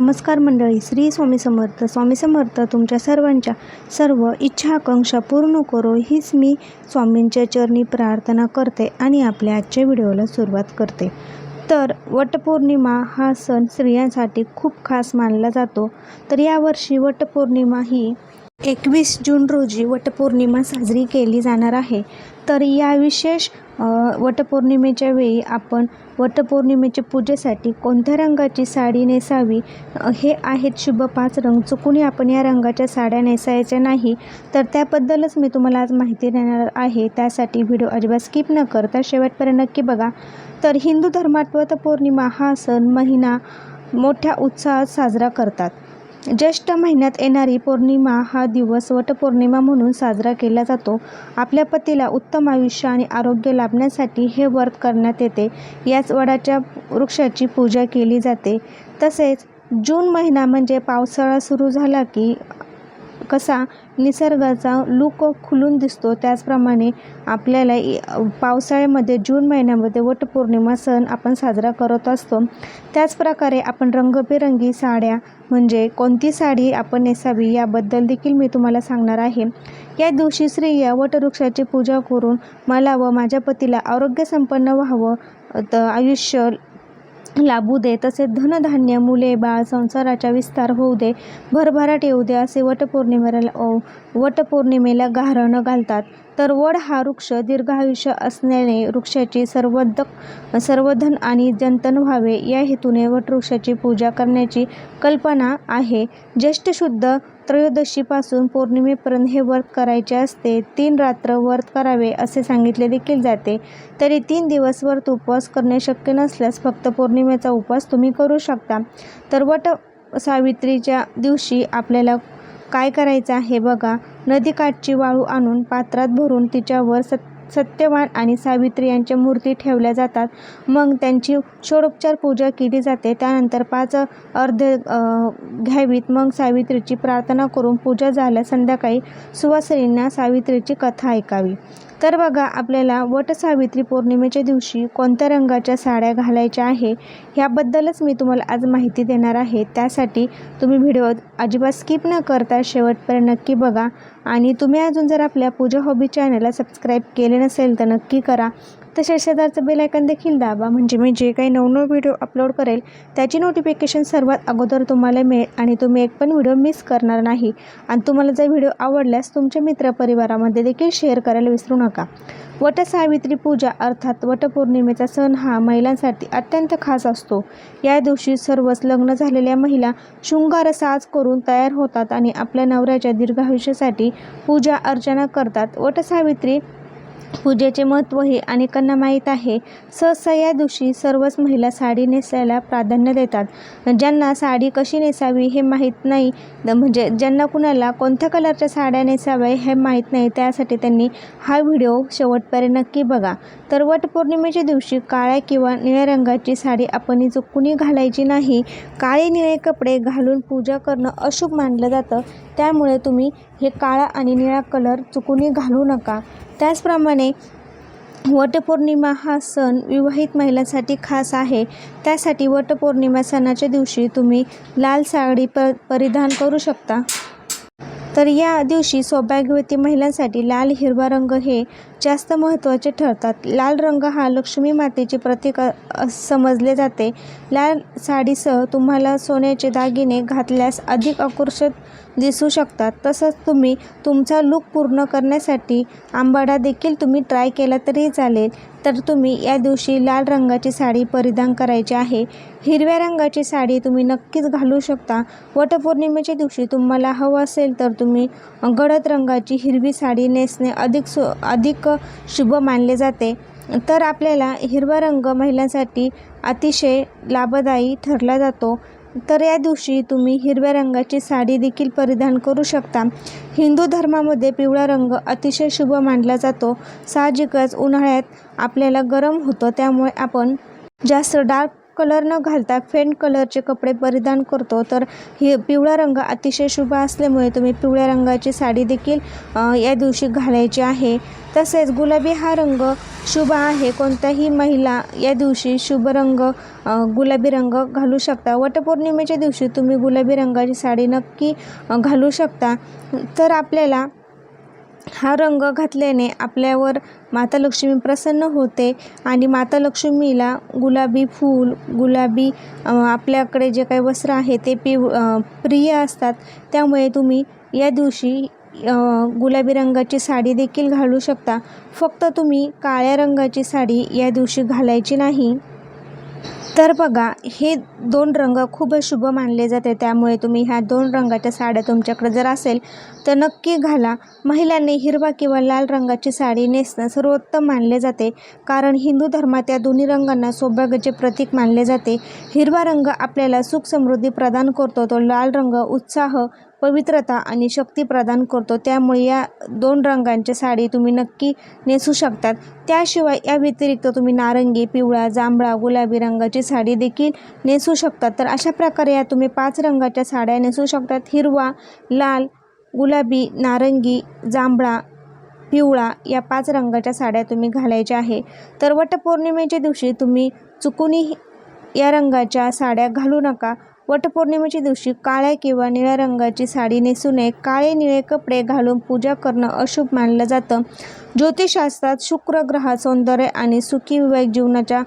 नमस्कार मंडळी श्री स्वामी समर्थ. स्वामी समर्थ तुमच्या सर्वांच्या सर्व इच्छा आकांक्षा पूर्ण करो. हीच मी स्वामींच्या चरणी प्रार्थना करते आणि आपल्या आजच्या व्हिडिओला सुरुवात करते. तर वटपौर्णिमा हा सण स्त्रियांसाठी खूप खास मानला जातो. तर यावर्षी वटपौर्णिमा ही एकवीस जून रोजी वटपौर्णिमा साजरी केली जाणार आहे. तर या विशेष वटपौर्णिमेच्या वेळी आपण वटपौर्णिमेच्या पूजेसाठी कोणत्या रंगाची साडी नेसावी? हे आहेत शुभ पाच रंग. चुकूनही आपण या रंगाच्या साड्या नेसायच्या नाही. तर त्याबद्दलच मी तुम्हाला आज माहिती देणार आहे. त्यासाठी व्हिडिओ अजिबात स्किप न करता शेवटपर्यंत नक्की बघा. तर हिंदू धर्मात वटपौर्णिमा हा सण महिना मोठ्या उत्साहात साजरा करतात. ज्येष्ठ महिन्यात येणारी पौर्णिमा हा दिवस वटपौर्णिमा म्हणून साजरा केला जातो. आपल्या पतीला उत्तम आयुष्य आणि आरोग्य लाभण्यासाठी हे व्रत करण्यात येते. याच वडाच्या वृक्षाची पूजा केली जाते. तसेच जून महिना म्हणजे पावसाळा सुरू झाला की कसा निसर्गाचा लूक खुलून दिसतो त्याचप्रमाणे आपल्याला पावसाळ्यामध्ये जून महिन्यामध्ये वटपौर्णिमा सण आपण साजरा करत असतो. त्याचप्रकारे आपण रंगबेरंगी साड्या म्हणजे कोणती साडी आपण नेसावी याबद्दल देखील मी तुम्हाला सांगणार आहे. या दिवशी स्त्रिया वटवृक्षाची पूजा करून मला व माझ्या पतीला आरोग्यसंपन्न व्हावं आयुष्य लाभू दे तसेच धनधान्य मुले बाळ संसाराचा विस्तार होऊ दे भरभराट येऊ दे असे वटपौर्णिमेला वटपौर्णिमेला गारणं घालतात. तर वड हा वृक्ष दीर्घायुष्य असल्याने वृक्षाची सर्वदक सर्वधन आणि जंतन व्हावे. या हेतूने वटवृक्षाची पूजा करण्याची कल्पना आहे. ज्येष्ठ शुद्ध त्रयोदशीपासून पौर्णिमेपर्यंत हे व्रत करायचे असते. तीन रात्र व्रत करावे असे सांगितले देखील जाते. तरी तीन दिवस व्रत उपवास करणे शक्य नसल्यास फक्त पौर्णिमेचा उपवास तुम्ही करू शकता. तर वट सावित्रीच्या दिवशी आपल्याला काय करायचं आहे बघा. नदीकाठची वाळू आणून पात्रात भरून तिच्यावर सत सत्यवान आणि सावित्री यांच्या मूर्ती ठेवल्या जातात. मग त्यांची षोडोपचार पूजा केली जाते. त्यानंतर पाच अर्ध घ्यावीत. मग सावित्रीची प्रार्थना करून पूजा झाल्या संध्याकाळी सुवासिनींना सावित्रीची कथा ऐकावी. तर बघा आपल्याला वटसावित्री पौर्णिमेच्या दिवशी कोणत्या रंगाच्या साड्या घालायच्या आहे ह्याबद्दलच मी तुम्हाला आज माहिती देणार आहे. त्यासाठी तुम्ही व्हिडिओ अजिबात स्किप न करता शेवटपर्यंत नक्की बघा. आणि तुम्ही अजून जर आपल्या पूजा हॉबी चॅनलला सबस्क्राईब केले नसेल तर नक्की करा. तसेच शेजारचं बेल आयकन देखील दाबा. म्हणजे मी जे काही नवनव व्हिडिओ अपलोड करेल त्याची नोटिफिकेशन सर्वात अगोदर तुम्हाला मिळेल आणि तुम्ही एक पण व्हिडिओ मिस करणार नाही. आणि तुम्हाला जर व्हिडिओ आवडल्यास तुमच्या मित्रपरिवारामध्ये देखील शेअर करायला विसरू नका. वटसावित्री पूजा अर्थात वटपौर्णिमेचा सण हा महिलांसाठी अत्यंत खास असतो. या दिवशी सर्वच लग्न झालेल्या महिला शृंगार साज करून तयार होतात आणि आपल्या नवऱ्याच्या दीर्घायुष्यासाठी पूजा अर्चना करतात. वटसावित्री पूजेचे महत्त्व हे अनेकांना माहीत आहे. सहसा या दिवशी सर्वच महिला साडी नेसायला प्राधान्य देतात. ज्यांना साडी कशी नेसावी हे माहीत नाही म्हणजे ज्यांना कुणाला कोणत्या कलरच्या साड्या नेसाव्या हे माहीत नाही त्यासाठी त्यांनी हा व्हिडिओ शेवटपर्यंत नक्की बघा. तर वटपौर्णिमेच्या दिवशी काळ्या किंवा निळ्या रंगाची साडी आपण चुकूनही घालायची नाही. काळे निळे कपडे घालून पूजा करणं अशुभ मानलं जातं. त्यामुळे तुम्ही हे काळा आणि निळा कलर चुकूनही घालू नका. त्याचप्रमाणे वटपौर्णिमा हा सण विवाहित महिलांसाठी खास आहे. त्यासाठी वटपौर्णिमा सणाच्या दिवशी तुम्ही लाल साडी प परिधान करू शकता. तर या दिवशी सौभाग्यवती महिलांसाठी लाल हिरवा रंग हे जास्त महत्त्वाचे ठरतात. लाल रंग हा लक्ष्मी मातेचे प्रतीक समजले जाते. लाल साडीसह तुम्हाला सोन्याचे दागिने घातल्यास अधिक आकर्षक दिसू शकतात. तसंच तुम्ही तुमचा लूक पूर्ण करण्यासाठी आंबाडा देखील तुम्ही ट्राय केला तरी चालेल. तर तुम्ही या दिवशी लाल रंगाची साडी परिधान करायची आहे. हिरव्या रंगाची साडी तुम्ही नक्कीच घालू शकता. वटपौर्णिमेच्या दिवशी तुम्हाला हवं असेल तर तुम्ही गडद रंगाची हिरवी साडी नेसणे अधिक सु अधिक शुभ मानले जाते. तर आपल्याला हिरवा रंग महिलांसाठी अतिशय लाभदायी ठरला जातो. तर या दिवशी तुम्ही हिरव्या रंगाची साडी देखील परिधान करू शकता. हिंदू धर्मामध्ये पिवळा रंग अतिशय शुभ मानला जातो. साहजिकच उन्हाळ्यात आपल्याला गरम होतं त्यामुळे आपण जास्त डार्क कलर न घालता फेंट कलरचे कपडे परिधान करतो. तर ही पिवळा रंग अतिशय शुभ असल्यामुळे तुम्ही पिवळ्या रंगाची साडी देखील या दिवशी घालायची आहे. तसेच गुलाबी हा रंग शुभ आहे. कोणत्याही महिला या दिवशी शुभ रंग गुलाबी रंग घालू शकता. वटपौर्णिमेच्या दिवशी तुम्ही गुलाबी रंगाची साडी नक्की घालू शकता. तर आपल्याला हा रंग घातल्याने आपल्यावर माता लक्ष्मी प्रसन्न होते आणि माता लक्ष्मीला गुलाबी फूल गुलाबी आपल्याकडे जे काही वस्त्र आहे ते पिव प्रिय असतात. त्यामुळे तुम्ही या दिवशी गुलाबी रंगाची साडी देखील घालू शकता. फक्त तुम्ही काळ्या रंगाची साडी या दिवशी घालायची नाही. तर बघा हे दोन रंग खूप शुभ मानले जाते. त्यामुळे तुम्ही ह्या दोन रंगाच्या साड्या तुमच्याकडे जर असेल तर नक्की घाला. महिलांनी हिरवा किंवा लाल रंगाची साडी नेसणं सर्वोत्तम मानले जाते. कारण हिंदू धर्मात या दोन्ही रंगांना सौभाग्याचे प्रतीक मानले जाते. हिरवा रंग आपल्याला सुख समृद्धी प्रदान करतो. तो लाल रंग उत्साह पवित्रता आणि शक्ती प्रदान करतो. त्यामुळे या दोन रंगांच्या साडी तुम्ही नक्की नेसू शकतात. त्याशिवाय या व्यतिरिक्त तुम्ही नारंगी पिवळा जांभळा गुलाबी रंगाची साडी देखील नेसू शकतात. तर अशा प्रकारे या तुम्ही पाच रंगाच्या साड्या नेसू शकतात. हिरवा लाल गुलाबी नारंगी जांभळा पिवळा या पाच रंगाच्या साड्या तुम्ही घालायच्या आहे. तर वटपौर्णिमेच्या दिवशी तुम्ही चुकूनही या रंगाच्या साड्या घालू नका. वटपौर्णिमेच्या दिवशी काळ्या किंवा निळ्या रंगाची साडी नेसू नये काळे निळे कपडे घालून पूजा करणं अशुभ मानलं जातं. ज्योतिषशास्त्रात शुक्र ग्रह सौंदर्य आणि सुखी विवाहिक जीवनाच्या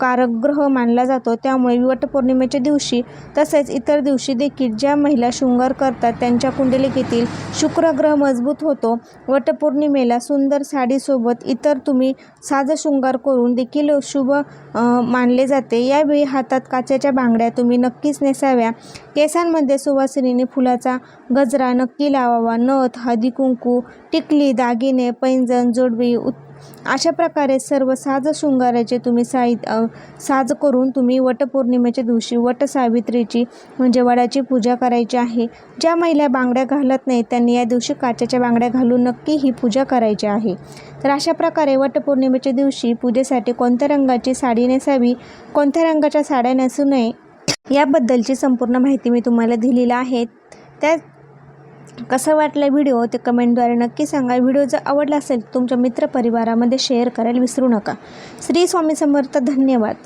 कारक ग्रह मानला जातो. त्यामुळे वटपौर्णिमेच्या दिवशी तसेच इतर दिवशी देखील ज्या महिला शृंगार करतात त्यांच्या कुंडलिकेतील शुक्र ग्रह मजबूत होतो. वटपौर्णिमेला सुंदर साडीसोबत इतर तुम्ही साजशृंगार करून देखील शुभ मानले जाते. यावेळी हातात काचेच्या बांगड्या तुम्ही नक्कीच नेसाव्या. केसांमध्ये सुवासिनीने फुलाचा गजरा नक्की लावावा. नथ हदी कुंकू टिकली दागिने पैंजण जोडवी उत अशा प्रकारे सर्व साज शृंगाराचे तुम्ही साई साज करून तुम्ही वटपौर्णिमेच्या दिवशी वट सावित्रीची म्हणजे वडाची पूजा करायची आहे. ज्या महिला बांगड्या घालत नाहीत त्यांनी या दिवशी काचेच्या बांगड्या घालून नक्की ही पूजा करायची आहे. तर अशा प्रकारे वटपौर्णिमेच्या दिवशी पूजेसाठी कोणत्या रंगाची साडी नेसावी? कोणत्या रंगाच्या साड्या नेसू नये? याबद्दलची संपूर्ण माहिती मी तुम्हाला दिलेली आहे. त्या कसं वाटलं व्हिडिओ ते कमेंटद्वारे नक्की सांगा. व्हिडिओ जर आवडला असेल तुमच्या मित्रपरिवारामध्ये शेअर करायला विसरू नका. श्री स्वामी समर्थ धन्यवाद.